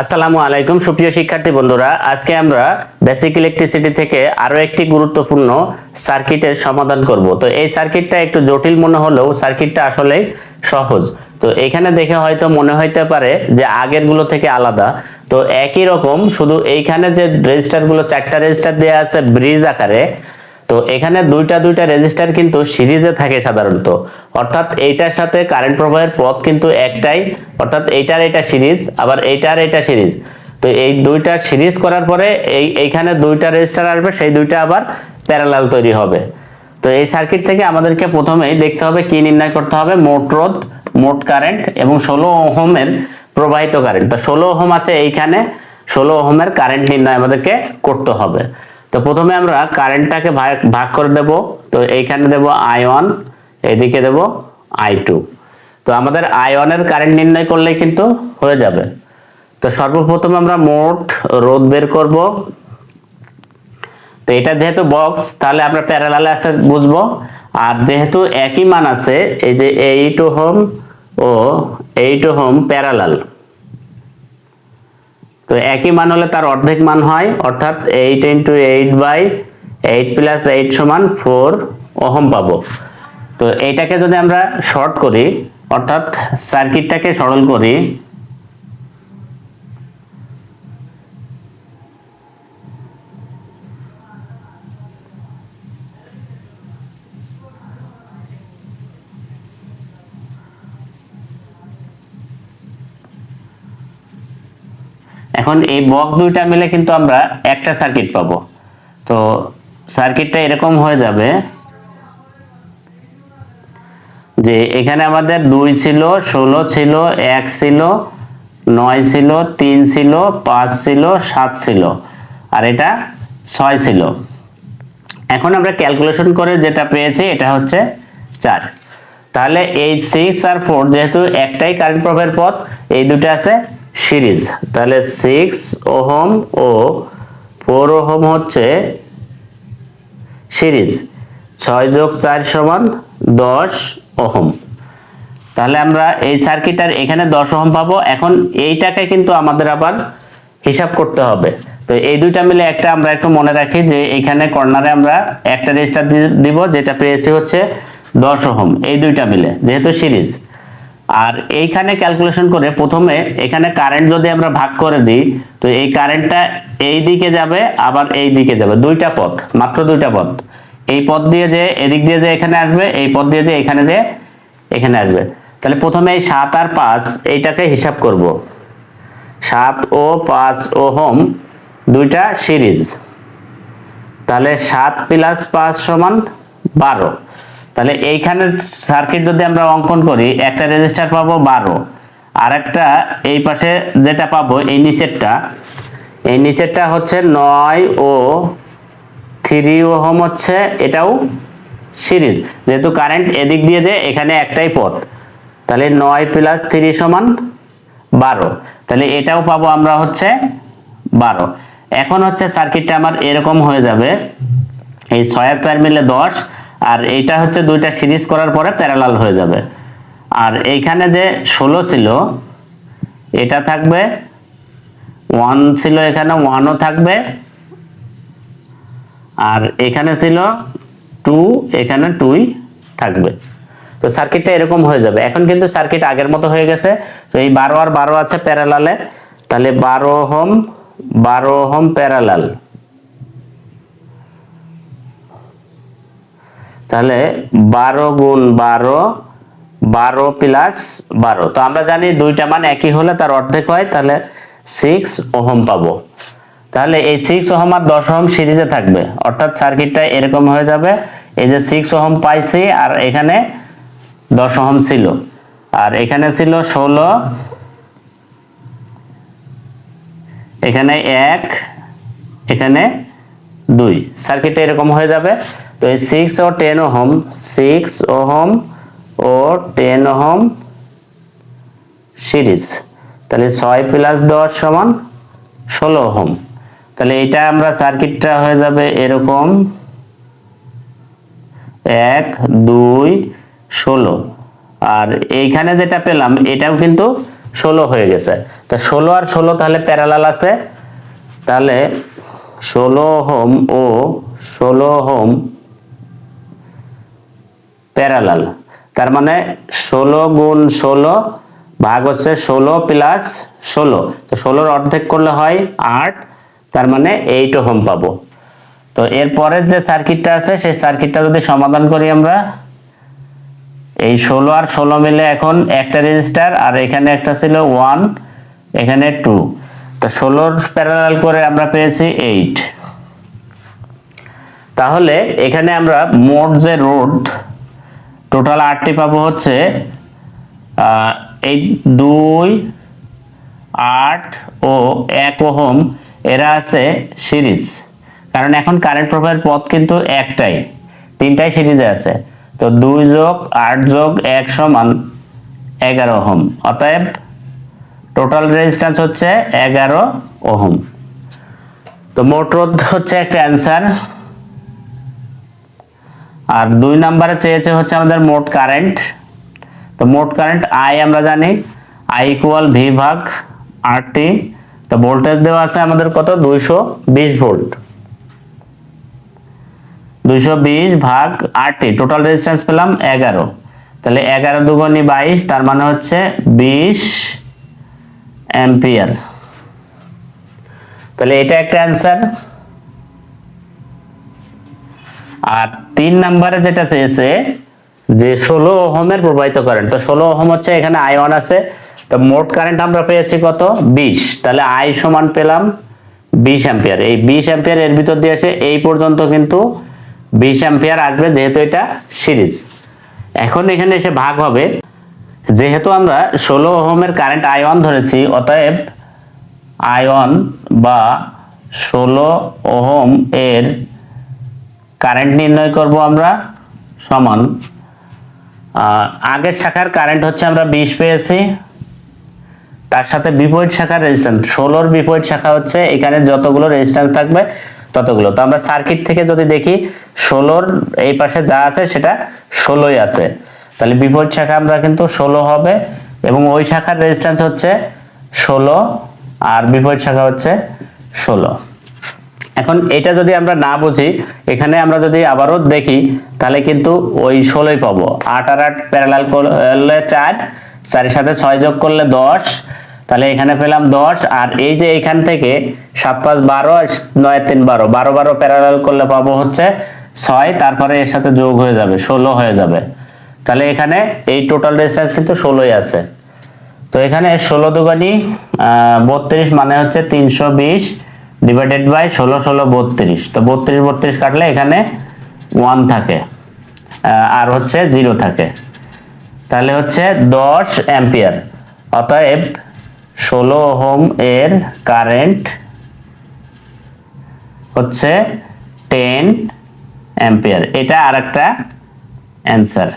আসসালামু আলাইকুম, সুপ্রিয় শিক্ষার্থী বন্ধুরা। আজকে আমরা বেসিক ইলেকট্রিসিটি থেকে আরও একটি গুরুত্বপূর্ণ সার্কিটের সমাধান করব। তো এই সার্কিটটা একটু জটিল মনে হলেও সার্কিটটা আসলে সহজ। তো এখানে দেখে হয়তো মনে হইতে পারে যে আগেরগুলো থেকে আলাদা। তো একই রকম, শুধু এইখানে যে রেজিস্টারগুলো, চারটা রেজিস্টার দেওয়া আছে ব্রিজ আকারে তো এখানে দুইটা দুইটা রেজিস্টার কিন্তু সিরিজে থাকে সাধারণত। অর্থাৎ এইটার সাথে কারেন্ট প্রবাহের পথ কিন্তু একটাই, অর্থাৎ এইটার এটা সিরিজ আবার এইটার এটা সিরিজ তো এই দুইটা সিরিজ করার পরে এই, এইখানে দুইটা রেজিস্টার আসবে, সেই দুইটা আবার প্যারালাল তৈরি হবে। তো এই সার্কিট থেকে আমাদেরকে প্রথমেই দেখতে হবে কি নির্ণয় করতে হবে, মোট রোধ, মোট কারেন্ট এবং ষোলো ওহমের প্রবাহিত কারেন্ট তো ষোলো ওহম আছে এইখানে, ষোলো ওহমের কারেন্ট নির্ণয় আমাদেরকে করতে হবে। তো প্রথমে আমরা কারেন্টটাকে ভাগ করে দেব। তো এইখানে দেব আই ওয়ান এদিকে দেব আই টু তো আমাদের আই ওয়ানের কারেন্ট নির্ণয় করলে কিন্তু হয়ে যাবে। তো সর্বপ্রথম আমরা মোট রোধ বের করব। তো এটা যেহেতু বক্স তাহলে আমরা প্যারালালে আছে বুঝব। আর যেহেতু একই মান আছে, এই যে এইট হোম ও এইট হোম প্যারালাল তো একই মান হলে তার অর্ধেক মান হয়, অর্থাৎ eight into eight by eight plus eight সমান ফোর ওহম পাবো। তো এইটাকে যদি আমরা শর্ট করি, অর্থাৎ সার্কিটটাকে সরল করি এখন এই বক্স দুইটা মিলে কিন্তু আমরা একটা সার্কিট পাবো। তো সার্কিটটা এরকম হয়ে যাবে যে এখানে আমাদের দুই ছিল, ষোলো ছিল, এক ছিল, নয় ছিল, তিন ছিল, পাঁচ ছিল, সাত ছিল, আর এটা ছয় ছিল। এখন আমরা ক্যালকুলেশন করে যেটা পেয়েছি, এটা হচ্ছে চার। তাহলে এই সিক্স আর ফোর যেহেতু একটাই কারেন্ট প্রবাহের পথ, এই দুটো আছে সিরিজ। তাহলে সিক্স ওহম ও ফোর ওহম হচ্ছে সিরিজ। ছয় যোগ চার সমান দশ ওহম। তাহলে আমরা এই সার্কিটার এখানে দশ ওহম পাবো। এখন এইটাকে কিন্তু আমাদের আবার হিসাব করতে হবে। তো এই দুইটা মিলে একটা আমরা একটু মনে রাখি যে এখানে কর্নারে আমরা একটা রেজিস্টার দিব, যেটা পেয়েছি হচ্ছে দশ ওহম। এই দুইটা মিলে, যেহেতু সিরিজ। আর এইখানে ক্যালকুলেশন করে প্রথমে এখানে কারেন্ট যদি আমরা ভাগ করে দিই, তো এই কারেন্টটা এই দিকে যাবে, আবার এই দিকে যাবে। দুইটা পথ, মাত্র দুইটা পথ। এই পথ দিয়ে যে এদিক দিয়ে যে এখানে আসবে, এই পথ দিয়ে যে এখানে যে এখানে আসবে। তাহলে প্রথমে এই সাত আর পাঁচ, এইটাকে হিসাব করব। সাত ও পাঁচ ও হোম, দুইটা সিরিজ। তাহলে সাত প্লাস পাঁচ সমান বারো। তাহলে এইখানে সার্কিট যদি আমরা অঙ্কন করি, একটা রেজিস্টার পাবো বারো, আর একটা এই পাশে যেটা পাবো, এই নিচেরটা এই নিচেরটা হচ্ছে নয় ও থ্রি ওহম হচ্ছে এটাও সিরিজ। যেহেতু কারেন্ট এদিক দিয়ে যে, এখানে একটাই পথ। তাহলে নয় প্লাস থ্রি সমান বারো। তাহলে এটাও পাবো আমরা হচ্ছে বারো। এখন হচ্ছে সার্কিটটা আমার এরকম হয়ে যাবে। এই ছয় চার মিলে দশ আর এইটা হচ্ছে দুইটা সিরিজ করার পরে প্যারালাল হয়ে যাবে। আর এইখানে যে ষোলো ছিল, এটা থাকবে ওয়ান ছিল এখানে ওয়ানও থাকবে, আর এখানে ছিল টু এখানে টুই থাকবে। তো সার্কিটটা এরকম হয়ে যাবে। এখন কিন্তু সার্কিট আগের মতো হয়ে গেছে। তো এই বারো আর বারো আছে প্যারালালে তাহলে বারো হোম বারো হোম প্যারালাল তাহলে বারো গুণ বারো বারো প্লাস বারো। তো আমরা জানি দুইটা মান একই হলে তার অর্ধেক হয়, তাহলে সিক্স ওহম পাবো। তাহলে এই সিক্স ওহম আর দশ ওহম সিরিজে থাকবে। অর্থাৎ সার্কিটটা এরকম হয়ে যাবে, এই যে সিক্স ওহম পাইছি আর এখানে দশ ওহম ছিল। আর এখানে ছিল ষোলো, এখানে এক, এখানে দুই। সার্কিটটা এরকম হয়ে যাবে। তো এই সিক্স ও টেন ওহম সিক্স ওহম ও টেন ওহম সিরিজ তাহলে ছয় প্লাস দশ সমান ষোলো ওহম। তাহলে এটা আমরা সার্কিটটা হয়ে যাবে এরকম এক, দুই, ষোলো। আর এইখানে যেটা পেলাম, এটাও কিন্তু ষোলো হয়ে গেছে। তা ষোলো আর ষোলো তাহলে প্যারালাল আছে। তাহলে ষোলো হোম ও ষোলো হোম প্যারালাল তার মানে ষোলো গুণ ষোলো ভাগ হচ্ছে ষোলো প্লাস ষোলো। তো ষোলোর অর্ধেক করলে হয় আট, তার মানে এইট হোম পাবো। তো এর পরের যে সার্কিটটা আছে, সেই সার্কিটটা যদি সমাধান করি আমরা, এই ষোলো আর ষোলো মিলে এখন একটা রেজিস্টার আর এখানে একটা ছিল ওয়ান এখানে টু তো ষোলোর প্যারালাল করে আমরা পেয়েছি এইট তাহলে এখানে আমরা মোট যে রোড টোটাল আটটি পাবো হচ্ছে এই দুই, আট ও এক ওহম, এরা আছে সিরিজ। কারণ এখন কারেন্ট প্রবাহের পথ কিন্তু একটাই, তিনটাই সিরিজে আছে। তো দুই যোগ, আট যোগ, এক সমান এগারো ওহম। অতএব টোটাল রেজিস্ট্যান্স হচ্ছে এগারো ওহম। তো মোট রোধ হচ্ছে একটা অ্যান্সার আর দুই নাম্বারে চেয়েছে হচ্ছে আমাদের মোট কারেন্ট। তো মোট কারেন্ট আই আমরা জানি। আই ইকুয়াল ভি ভাগ আর টি তো ভোল্টেজ দেওয়া আছে আমাদের কত? দুইশো বিশ ভোল্ট দুইশো বিশ ভাগ আর টি টোটাল রেজিস্ট্যান্স পেলাম এগারো। তাহলে এগারো দুগুণি বাইশ, তার মানে হচ্ছে বিশ অ্যাম্পিয়ার তাহলে এটা একটা অ্যান্সার আর তিন নাম্বারে যেটা চেয়েছে যে ষোলো ওহমের প্রবাহিত কারেন্ট তো ষোলো ওহম হচ্ছে এখানে আই ওয়ান আছে, তো মোট কারেন্ট আমরা পেয়েছি কত? বিশ। তাহলে আই সমান পেলাম বিশ অ্যাম্পিয়ার। এই বিশ অ্যাম্পিয়ার এর ভিতর দিয়ে এসে এই পর্যন্ত কিন্তু বিশ অ্যাম্পিয়ার আসবে যেহেতু এটা সিরিজ। এখন এখানে এসে ভাগ হবে। যেহেতু আমরা ষোলো ওহমের কারেন্ট আই ওয়ান ধরেছি, অতএব আই ওয়ান বা ষোলো ওহম এর কারেন্ট নির্ণয় করব আমরা, সমান। আগের শাখার কারেন্ট হচ্ছে আমরা বিশ পেয়েছি। তার সাথে বিপরীত শাখার রেজিস্ট্যান্স ষোলোর বিপরীত শাখা হচ্ছে এখানে যতগুলো রেজিস্ট্যান্স থাকবে ততগুলো। তো আমরা সার্কিট থেকে যদি দেখি, ষোলোর এই পাশে যা আছে সেটা ষোলোই আছে। তাহলে বিপরীত শাখা আমরা কিন্তু ষোলো হবে এবং ওই শাখার রেজিস্ট্যান্স হচ্ছে ষোলো আর বিপরীত শাখা হচ্ছে ষোলো। এখন এটা যদি আমরা না বুঝি, এখানে আমরা যদি আবারও দেখি, তাহলে কিন্তু ওই ষোলোই পাবো। আট আর আট প্যারালাল করলে চার, চারের সাথে ছয় যোগ করলে দশ, তাহলে এখানে পেলাম দশ, আর এই যে এখান থেকে সাত পাঁচ বারো নয় তিন বারো বারো বারো প্যারালাল করলে পাবো হচ্ছে ছয়, তারপরে এর সাথে যোগ হয়ে যাবে, ষোলো হয়ে যাবে। তাহলে এখানে এই টোটাল ডিস্টেন্স কিন্তু ষোলোই আছে। তো এখানে ষোলো দুগানি বত্রিশ মানে হচ্ছে তিনশো বিশ ডিভাইডেড বাই ষোলো ষোলো, বত্রিশ। তো বত্রিশ বত্রিশ কাটলে এখানে ওয়ান থাকে আর হচ্ছে জিরো থাকে। তাহলে হচ্ছে দশ অ্যাম্পিয়ার। অতএব ষোলো ওহম এর কারেন্ট হচ্ছে টেন অ্যাম্পিয়ার। এটা আর একটা অ্যান্সার